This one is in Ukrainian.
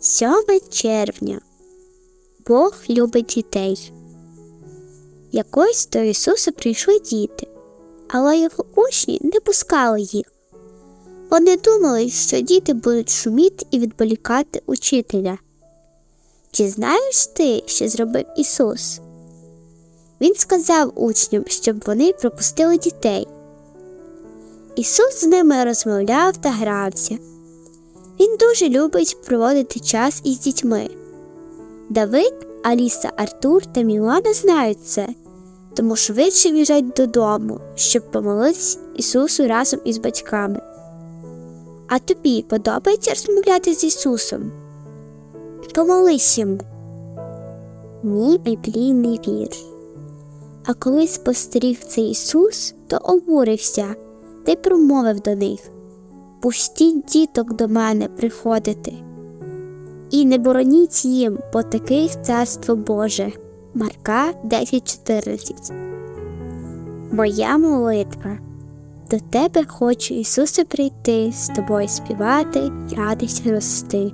7 червня. Бог любить дітей. Якось до Ісуса прийшли діти, але його учні не пускали їх. Вони думали, що діти будуть шуміти і відволікати учителя. Чи знаєш ти, що зробив Ісус? Він сказав учням, щоб вони пропустили дітей. Ісус з ними розмовляв та грався. Він дуже любить проводити час із дітьми. Давид, Аліса, Артур та Мілана знають це, тому швидше біжать додому, щоб помолитись Ісусу разом із батьками. А тобі подобається розмовляти з Ісусом? Помолись йому. Мій біблійний вірш. А коли спостеріг це Ісус, то обурився та й промовив до них Пустіть діток до мене приходити, і не бороніть їм, бо таких царство Боже. Марка 10.14 Моя молитва. До тебе хочу, Ісусе, прийти, з тобою співати, радість рости.